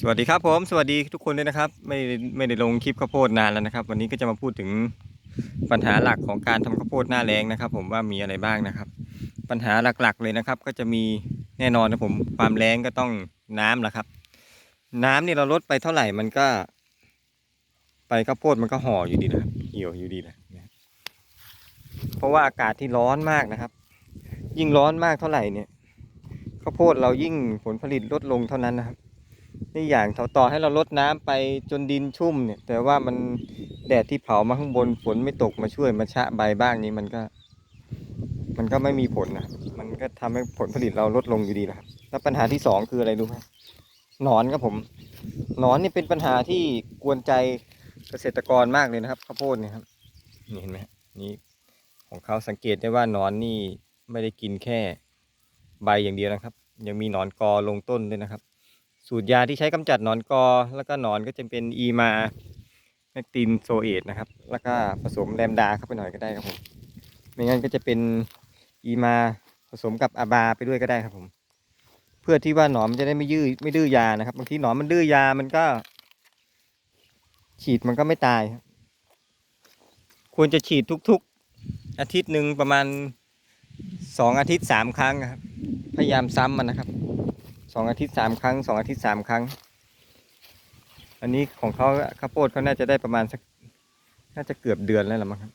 สวัสดีครับผมสวัสดีทุกคนด้วยนะครับ ไม่ได้ไม่ได้ลงคลิปข้าวโพดนานแล้วนะครับ วันนี้ก็จะมาพูดถึงปัญหาหลักของการทำข้าวโพดหน้าแล้งนะครับ ผมว่ามีอะไรบ้างนะครับ ปัญหาหลักๆเลยนะครับ ก็จะมีแน่นอนนะผมความแรงก็ต้องน้ำแหละครับ น้ำนี่เราลดไปเท่าไหร่มันก็ ไปข้าวโพดมันก็ห่ออยู่ดีนะครับเหี่ยวอยู่ดีนะเพราะว่าอากาศที่ร้อนมากนะครับ ยิ่งร้อนมากเท่าไหร่เนี่ยข้าวโพดเรายิ่งผลผลิตลดลงเท่านั้นนะครับ นี่อย่างต่อต่อให้เราลดน้ำไปจนดินชุ่มเนี่ย แต่ว่ามันแดดที่เผามาข้างบนฝนไม่ตกมาช่วยมาชะใบบ้างนี้มันก็ มันก็ไม่มีผลนะมันก็ทำให้ผลผลิตเราลดลงอยู่ดีนะครับแล้วปัญหาที่สองคืออะไรรู้ไหมหนอนครับผมหนอนนี่เป็นปัญหาที่กวนใจเกษตรกรมากเลยนะครับข้าวโพดเนี่ยครับนี่เห็นไหมนี่ของเขาสังเกตได้ว่าหนอนนี่ไม่ได้กินแค่ใบอย่างเดียวนะครับ ยังมีหนอนกอลงต้นด้วยนะครับ สูตรยาที่ใช้กำจัดหนอนกอ แล้วก็หนอนก็จะเป็นอีมาแมกตินโซเอตนะครับ แล้วก็ผสมแลมดาเข้าไปหน่อยก็ได้ครับผม ไม่งั้นก็จะเป็นอีมาผสมกับอาบาไปด้วยก็ได้ครับผม เพื่อที่ว่าหนอนมันจะได้ไม่ยื้อไม่ดื้อยานะครับบางทีหนอนมันดื้อยามันก็ ฉีดมันก็ไม่ตาย ควรจะฉีดทุกๆ อาทิตย์หนึ่งประมาณสองอาทิตย์สามครั้งนะครับ พยายามซ้ำมันนะครับ สองอาทิตย์สามครั้งสองอาทิตย์สามครั้ง อันนี้ของเขาข้าวโพดเขาน่าจะได้ประมาณสักน่าจะเกือบเดือนแล้วละมั้งครับ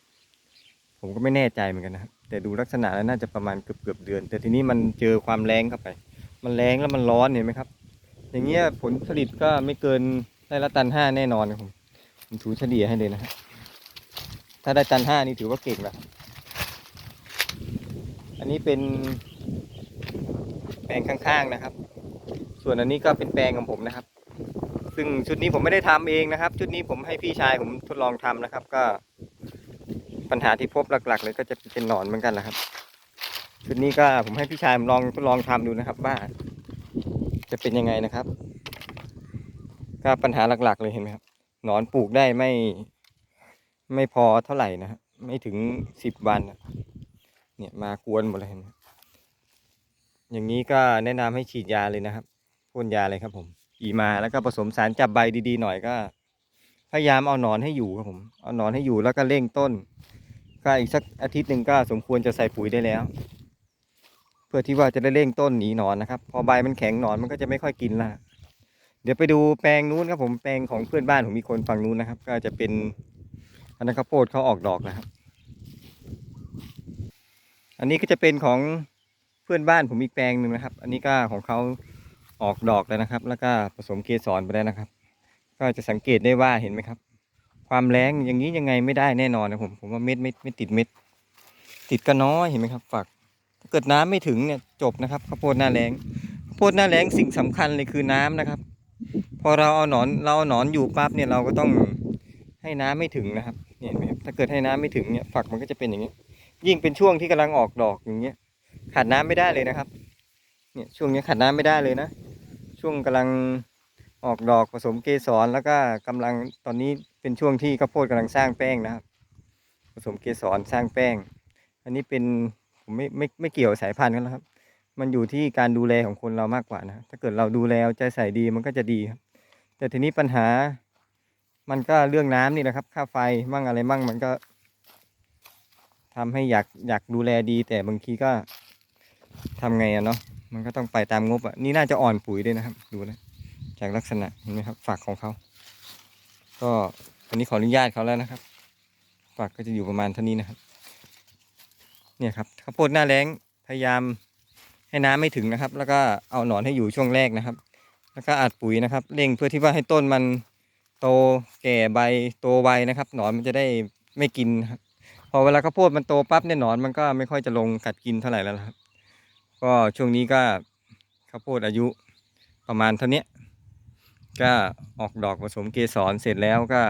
ผมก็ไม่แน่ใจเหมือนกันนะครับแต่ดูลักษณะแล้วน่าจะประมาณเกือบเกือบเดือน แต่ทีนี้มันเจอความแรงเข้าไป มันแรงแล้วมันร้อนเห็นไหมครับ อย่างเงี้ยผลผลิตก็ไม่เกินได้ละตันห้าแน่นอนนะผมผมถูเฉลี่ยให้เลยนะครับถ้าได้ตันห้านี่ถือว่าเก่งแล้วอันนี้เป็นแปลงข้างๆนะครับ ส่วนอันนี้ก็เป็นแปลงของผมนะครับ ซึ่งชุดนี้ผมไม่ได้ทำเองนะครับ ชุดนี้ผมให้พี่ชายผมทดลองทำนะครับ ก็ ปัญหาที่พบหลัก ๆ เลยก็จะเป็นหนอนเหมือนกันแหละครับ ชุดนี้ก็ผมให้พี่ชายผมลองทดลองทำดูนะครับ ว่า จะเป็นยังไงนะครับ ก็ปัญหาหลัก ๆ เลยเห็นไหมครับหนอนปลูกได้ไม่ไม่พอเท่าไหร่นะครับไม่ถึงสิบวันเนี่ยมากวนหมดเลยนไหมอย่างนี้ก็แนะนำให้ฉีดยาเลยนะครับ พ่นยาเลยครับผมอีมาแล้วก็ผสมสารจับใบดีๆหน่อยก็ พยายามเอาหนอนให้อยู่ครับผม เอาหนอนให้อยู่แล้วก็เร่งต้นก็อีกสักอาทิตย์หนึ่งก็สมควรจะใส่ปุ๋ยได้แล้ว เพื่อที่ว่าจะได้เร่งต้นหนีหนอนนะครับ พอใบมันแข็งหนอนมันก็จะไม่ค่อยกินละเดี๋ยวไปดูแปลงนู้นครับผมแปลงของเพื่อนบ้านผมมีคนฝั่งนู้นนะครับ ก็จะเป็นอันนั้นข้าวโพดเขาออกดอกนะครับ อันนี้ก็จะเป็นของเพื่อนบ้านผมอีกแปลงหนึ่งนะครับ อันนี้ก็ของเขา ออกดอกแล้วนะครับ แล้วก็ผสมเกสรไปแล้วนะครับ ก็จะสังเกตได้ว่าเห็นไหมครับ ความแรงอย่างนี้ยังไงไม่ได้แน่นอนนะผมผมว่าเม็ดไม่ไม่ติดเม็ด ติดก็น้อยเห็นไหมครับฝักถ้าเกิดน้ำไม่ถึงเนี่ยจบนะครับข้าวโพดหน้าแรงข้าวโพดหน้าแรงสิ่งสำคัญเลยคือน้ำนะครับ พอเราเอาหนอนเราเอาหนอนอยู่ปั๊บเนี่ยเราก็ต้องให้น้ำไม่ถึงนะครับเห็นไหมครับถ้าเกิดให้น้ำไม่ถึงเนี่ยฝักมันก็จะเป็นอย่างนี้ ยิ่งเป็นช่วงที่กำลังออกดอกอย่างเงี้ยขาดน้ำไม่ได้เลยนะครับ เนี่ยช่วงนี้ขาดน้ำไม่ได้เลยนะ ช่วงกำลังออกดอกผสมเกสรแล้วก็กำลังตอนนี้เป็นช่วงที่ข้าวโพดกำลังสร้างแป้งนะครับ ผสมเกสรสร้างแป้ง อันนี้เป็นผมไม่ไม่ไม่เกี่ยวสายพันธุ์กันแล้วครับ มันอยู่ที่การดูแลของคนเรามากกว่านะถ้าเกิดเราดูแลใจใส่ดีมันก็จะดีครับ แต่ทีนี้ปัญหา มันก็เรื่องน้ำนี่นะครับ ค่าไฟมั่งอะไรมั่งมันก็ทำให้อยากอยากดูแลดี แต่บางทีก็ ทำไงอะเนาะมันก็ต้องไปตามงบอะนี่น่าจะอ่อนปุ๋ยด้วยนะครับ ดูนะจากลักษณะเห็นไหมครับฝักของเขา ก็อันนี้ขออนุญาตเขาแล้วนะครับ ฝักก็จะอยู่ประมาณเท่านี้นะครับ เนี่ยครับข้าวโพดหน้าแรงพยายามให้น้ำไม่ถึงนะครับ แล้วก็เอาหนอนให้อยู่ช่วงแรกนะครับ แล้วก็อัดปุ๋ยนะครับเร่งเพื่อที่ว่าให้ต้นมันโตแก่ใบโตไวนะครับ หนอนมันจะได้ไม่กินครับพอเวลาข้าวโพดมันโตปั๊บเนี่ยหนอนมันก็ไม่ค่อยจะลงกัดกินเท่าไหร่แล้วครับ ก็ช่วงนี้ก็ข้าวโพดอายุประมาณเท่านี้ก็ออกดอกผสมเกสรเสร็จแล้วก็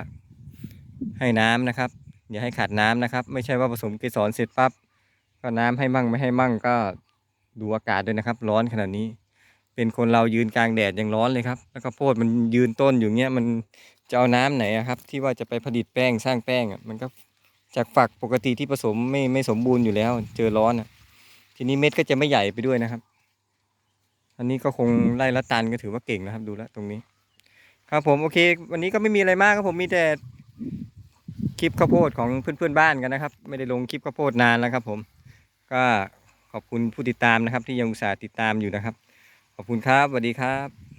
ให้น้ำนะครับ อย่าให้ขาดน้ำนะครับ ไม่ใช่ว่าผสมเกสรเสร็จปั๊บก็น้ำให้มั่งไม่ให้มั่งก็ดูอากาศด้วยนะครับ ร้อนขนาดนี้ เป็นคนเรายืนกลางแดดยังร้อนเลยครับ แล้วก็โพดมันยืนต้นอยู่เงี้ยมันจะเอาน้ำไหนครับ ที่ว่าจะไปผลิตแป้งสร้างแป้งอะมันก็จากฝักปกติที่ผสมไม่ไม่สมบูรณ์อยู่แล้ว เจอร้อนอะ ทีนี้เม็ดก็จะไม่ใหญ่ไปด้วยนะครับ อันนี้ก็คงไล่ละตันก็ถือว่าเก่งนะครับ ดูแลตรงนี้ ครับผมโอเค วันนี้ก็ไม่มีอะไรมากครับผมมีแต่คลิปข้าวโพดของเพื่อนๆบ้านกันนะครับ ไม่ได้ลงคลิปข้าวโพดนานแล้วครับ ผม ก็ขอบคุณผู้ติดตามนะครับ ที่ยังอุตส่าห์ติดตามอยู่นะครับ ขอบคุณครับสวัสดีครับ